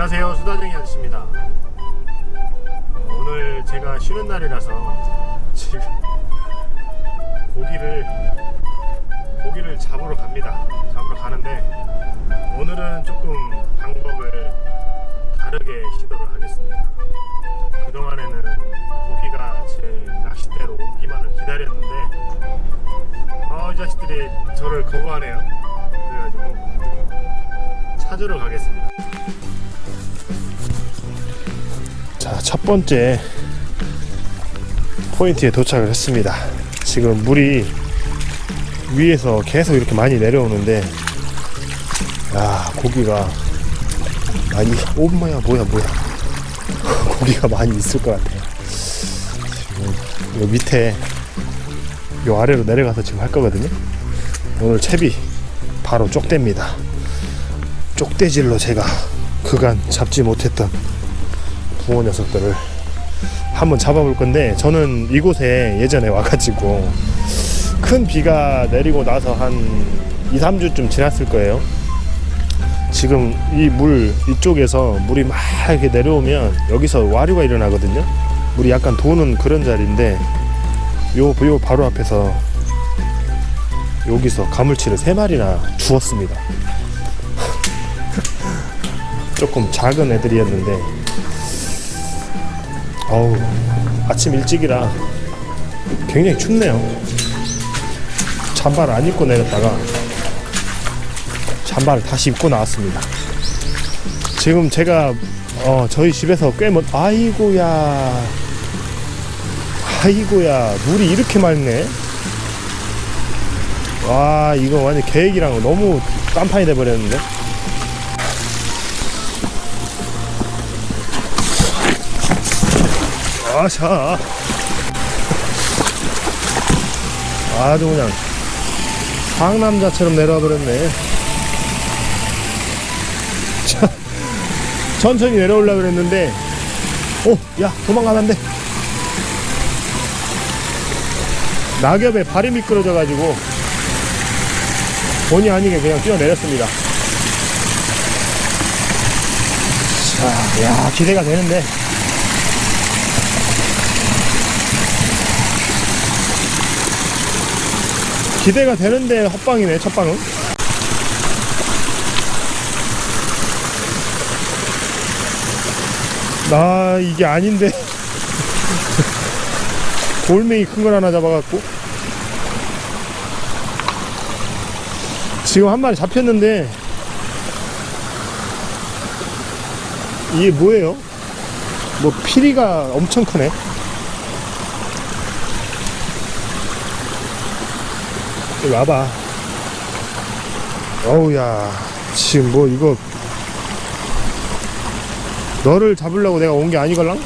안녕하세요. 수다쟁이 아저씨입니다. 어, 오늘 제가 쉬는 날이라서 지금 고기를 고기를 잡으러 갑니다. 잡으러 가는데 오늘은 조금 방법을 다르게 시도를 하겠습니다. 그동안에는 고기가 제 낚싯대로 오기만을 기다렸는데 아, 이 자식들이 저를 거부하네요. 그래가지고 찾으러 가겠습니다 자, 첫 번째 포인트에 도착을 했습니다. 지금 물이 위에서 계속 이렇게 많이 내려오는데, 야, 고기가 많이, 오, 뭐야, 뭐야, 뭐야. 고기가 많이 있을 것 같아요. 지금 요 밑에, 요 아래로 내려가서 지금 할 거거든요. 오늘 채비 바로 쪽대입니다. 쪽대질로 제가 그간 잡지 못했던 붕어 녀석들을 한번 잡아볼 건데 저는 이곳에 예전에 와가지고 큰 비가 내리고 나서 한 2, 3주쯤 지났을 거예요. 지금 이 물 이쪽에서 물이 막 이렇게 내려오면 여기서 와류가 일어나거든요. 물이 약간 도는 그런 자리인데 요, 요 바로 앞에서 여기서 가물치를 세 마리나 주었습니다. 조금 작은 애들이었는데 어우 아침 일찍이라 굉장히 춥네요. 잠바를 안 입고 내렸다가 잠바를 다시 입고 나왔습니다. 지금 제가 어, 저희 집에서 꽤 먼 아이고야 아이고야 물이 이렇게 맑네. 와 이거 완전 계획이랑 너무 딴판이 돼버렸는데 아샤. 아주 그냥 상남자처럼 내려와 버렸네. 자, 천천히 내려오려고 그랬는데 오야 도망가면 안돼 낙엽에 발이 미끄러져 가지고 본의 아니게 그냥 뛰어내렸습니다. 자, 야 기대가 되는데 기대가 되는데 헛방이네 첫 방은. 나 이게 아닌데. 돌멩이 큰 걸 하나 잡아갖고. 지금 한 마리 잡혔는데. 이게 뭐예요? 뭐 피리가 엄청 크네 여기 와봐. 어우야, 지금 뭐 이거 너를 잡으려고 내가 온 게 아니걸랑?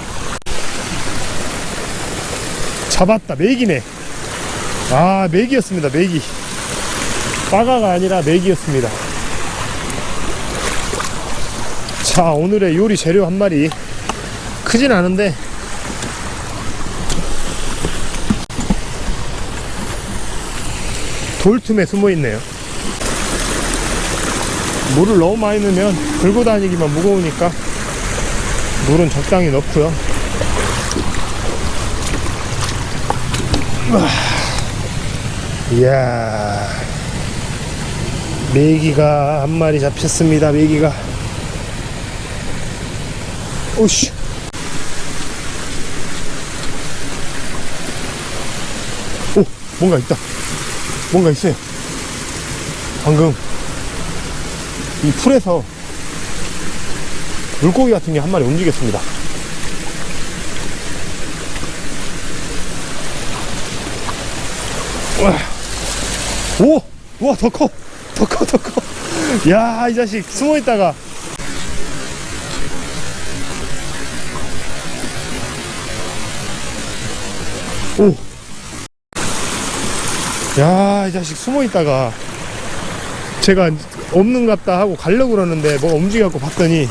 잡았다, 메기네. 아, 메기였습니다, 메기. 빠가가 아니라 메기였습니다. 자, 오늘의 요리 재료 한 마리. 크진 않은데 돌 틈에 숨어 있네요. 물을 너무 많이 넣으면 들고 다니기만 무거우니까 물은 적당히 넣고요. 우와. 이야, 메기가 한 마리 잡혔습니다. 메기가. 오씨. 오, 뭔가 있다. 뭔가 있어요. 방금 이 풀에서 물고기 같은 게 한 마리 움직였습니다. 와. 오! 우와, 더 커! 더 커, 더 커! 야, 이 자식 숨어 있다가 야, 이 자식 숨어 있다가 제가 없는 것 같다 하고 가려고 그러는데 뭐가 움직여갖고 봤더니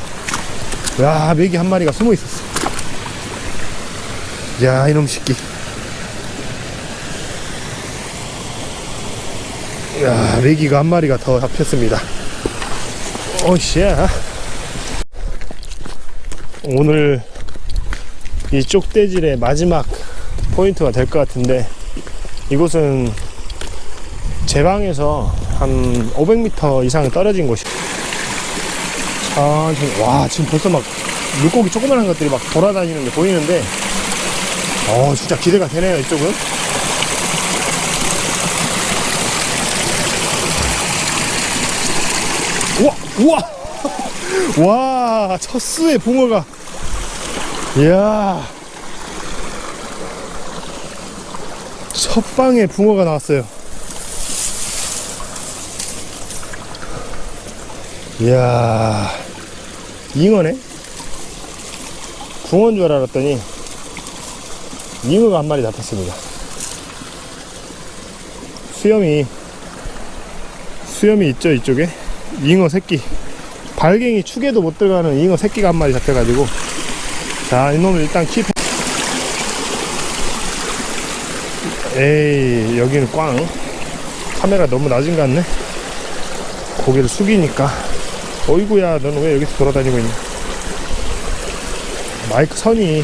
야, 메기 한 마리가 숨어 있었어. 야, 이놈 새끼. 야, 메기가 한 마리가 더 잡혔습니다. 오씨. 오늘 이 쪽대질의 마지막 포인트가 될 것 같은데 이곳은 제 방에서 한 500m 이상 떨어진 곳이 천천히 와 지금 벌써 막 물고기 조그만한 것들이 막 돌아다니는 게 보이는데 어 진짜 기대가 되네요 이쪽은. 우와 우와! 와 첫수의 붕어가. 이야. 첫 방에 붕어가 나왔어요 이야 잉어네? 붕어인 줄 알았더니 잉어가 한 마리 잡혔습니다. 수염이 수염이 있죠 이쪽에? 잉어 새끼. 발갱이 축에도 못 들어가는 잉어 새끼가 한 마리 잡혀가지고. 자 이놈을 일단 킵. 에이 여기는 꽝. 카메라 너무 낮은 것 같네. 고개를 숙이니까 어이구야 너는 왜 여기서 돌아다니고 있냐 마이크 선이.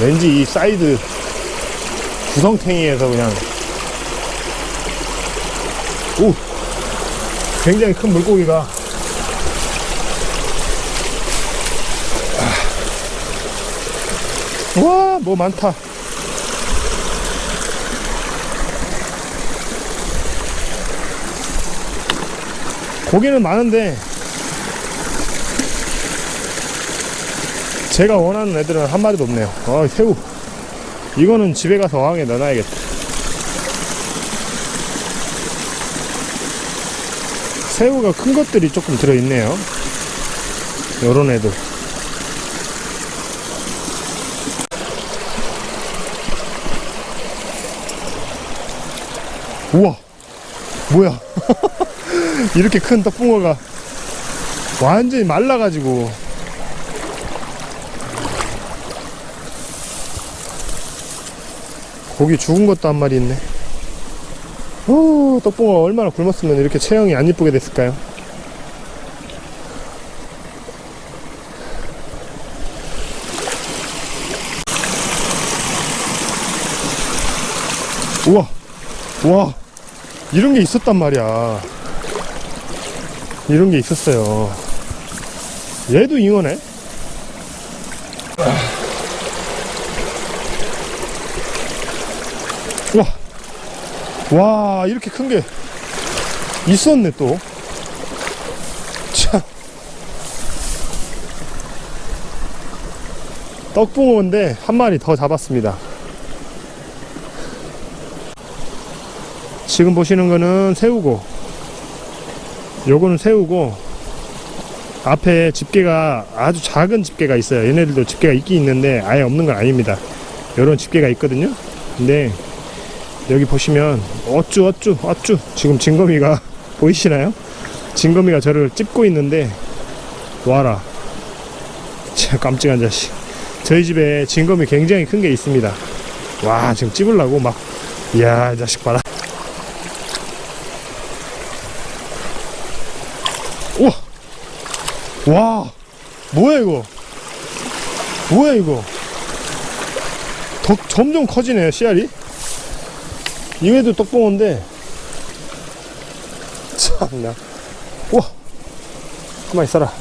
왠지 이 사이드 구성탱이에서 그냥. 오! 굉장히 큰 물고기가. 와, 뭐 많다. 고기는 많은데 제가 원하는 애들은 한 마리도 없네요. 아, 새우. 이거는 집에 가서 어항에 넣어놔야겠다. 새우가 큰 것들이 조금 들어있네요. 요런 애들. 우와 뭐야? 이렇게 큰 떡붕어가 완전히 말라가지고. 고기 죽은 것도 한 마리 있네. 오 떡붕어 얼마나 굶었으면 이렇게 체형이 안 이쁘게 됐을까요? 우와. 와 이런 게 있었단 말이야. 이런 게 있었어요. 얘도 잉어네? 와, 와 이렇게 큰 게 있었네 또. 참. 떡붕어인데 한 마리 더 잡았습니다 지금 보시는 거는 새우고 요거는 새우고 앞에 집게가 아주 작은 집게가 있어요. 얘네들도 집게가 있긴 있는데 아예 없는 건 아닙니다. 요런 집게가 있거든요. 근데 여기 보시면 어쭈 어쭈 어쭈. 지금 진거미가 보이시나요? 진거미가 저를 찝고 있는데 와라. 참 깜찍한 자식. 저희 집에 진거미 굉장히 큰 게 있습니다. 와 지금 찝으려고 막 이야 이 자식 봐라 우와 와 뭐야 이거? 뭐야 이거? 더 점점 커지네 씨알이. 이외도 떡봉어인데. 참나. 우와. 가만 있어라.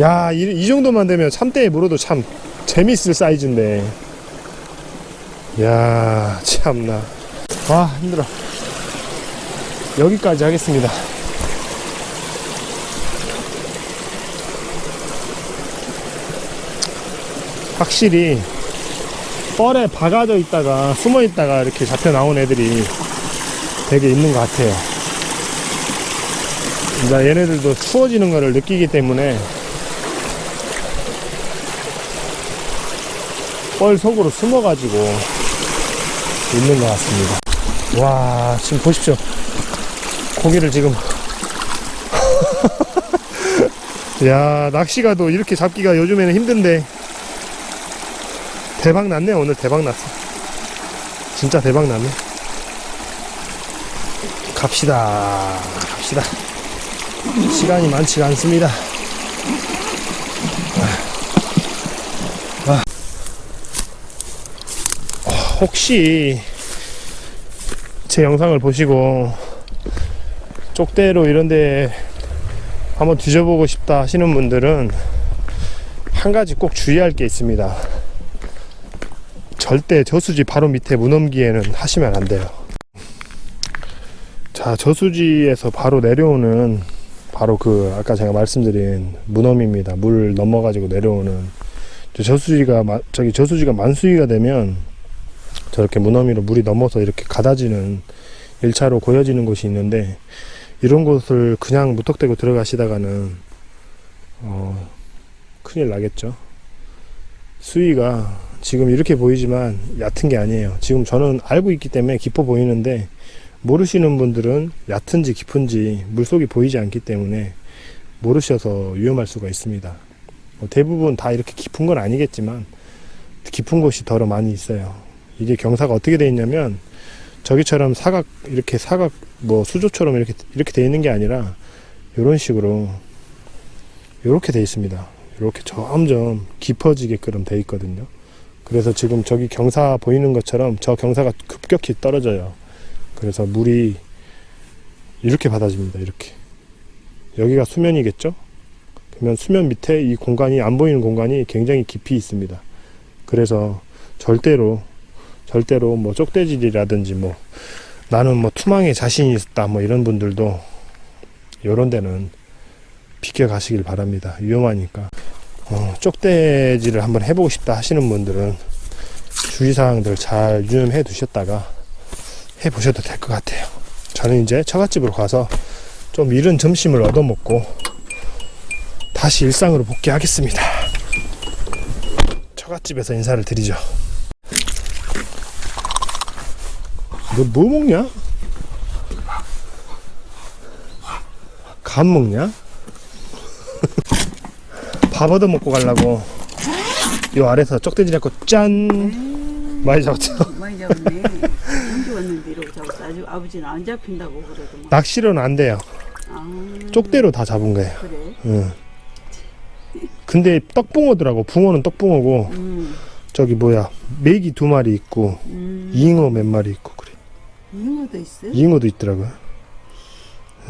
야 이, 이 정도만 되면 참대에 물어도 참 재밌을 사이즈인데. 야 참나. 아 힘들어. 여기까지 하겠습니다 확실히 뻘에 박아져 있다가 숨어 있다가 이렇게 잡혀 나온 애들이 되게 있는 것 같아요. 이제 얘네들도 추워지는 것을 느끼기 때문에 뻘 속으로 숨어가지고 있는 것 같습니다. 와, 지금 보십시오. 고기를 지금. 야, 낚시가도 이렇게 잡기가 요즘에는 힘든데 대박 났네 오늘 대박 났어. 진짜 대박 났네. 갑시다. 갑시다. 시간이 많지가 않습니다. 아. 아. 아. 혹시 제 영상을 보시고 쪽대로 이런데 한번 뒤져보고 싶다 하시는 분들은 한 가지 꼭 주의할 게 있습니다. 절대 저수지 바로 밑에 무넘기에는 하시면 안 돼요. 자, 저수지에서 바로 내려오는 바로 그 아까 제가 말씀드린 무넘입니다. 물 넘어 가지고 내려오는 저 저수지가 마- 저기 저수지가 만수위가 되면 저렇게 무너미로 물이 넘어서 이렇게 가다지는 1차로 고여지는 곳이 있는데 이런 곳을 그냥 무턱대고 들어가시다가는 어, 큰일 나겠죠. 수위가 지금 이렇게 보이지만 얕은 게 아니에요. 지금 저는 알고 있기 때문에 깊어 보이는데 모르시는 분들은 얕은지 깊은지 물속이 보이지 않기 때문에 모르셔서 위험할 수가 있습니다. 뭐 대부분 다 이렇게 깊은 건 아니겠지만 깊은 곳이 더러 많이 있어요. 이게 경사가 어떻게 돼 있냐면 저기처럼 사각 이렇게 사각 뭐 수조처럼 이렇게 이렇게 돼 있는 게 아니라 이런 식으로 이렇게 돼 있습니다. 이렇게 점점 깊어지게끔 돼 있거든요. 그래서 지금 저기 경사 보이는 것처럼 저 경사가 급격히 떨어져요. 그래서 물이 이렇게 받아집니다. 이렇게 여기가 수면이겠죠? 그러면 수면 밑에 이 공간이 안 보이는 공간이 굉장히 깊이 있습니다. 그래서 절대로 절대로 뭐 쪽대질이라든지 뭐 나는 뭐 투망에 자신이 있다 뭐 이런 분들도 이런 데는 비켜 가시길 바랍니다. 위험하니까 어, 쪽대질을 한번 해보고 싶다 하시는 분들은 주의사항들 잘 유념해 두셨다가 해보셔도 될 것 같아요. 저는 이제 처갓집으로 가서 좀 이른 점심을 얻어먹고 다시 일상으로 복귀하겠습니다. 처갓집에서 인사를 드리죠. 너 뭐 먹냐? 간 먹냐? 밥 얻어 먹고 가려고 요 아래서 쪽대지 잡고 짠 많이 잡았죠. 많이 잡았네. 언제 왔는데 이러고 잡았어. 아주 아버지는 안 잡힌다고 그러더만. 낚시로는 안 돼요. 아, 쪽대로 다 잡은 거예요. 그래. 응. 근데 떡붕어더라고. 붕어는 떡붕어고 음, 저기 뭐야 메기 두 마리 있고 음. 잉어 몇 마리 있고 그래. 잉어도 있어? 잉어도 있더라고요.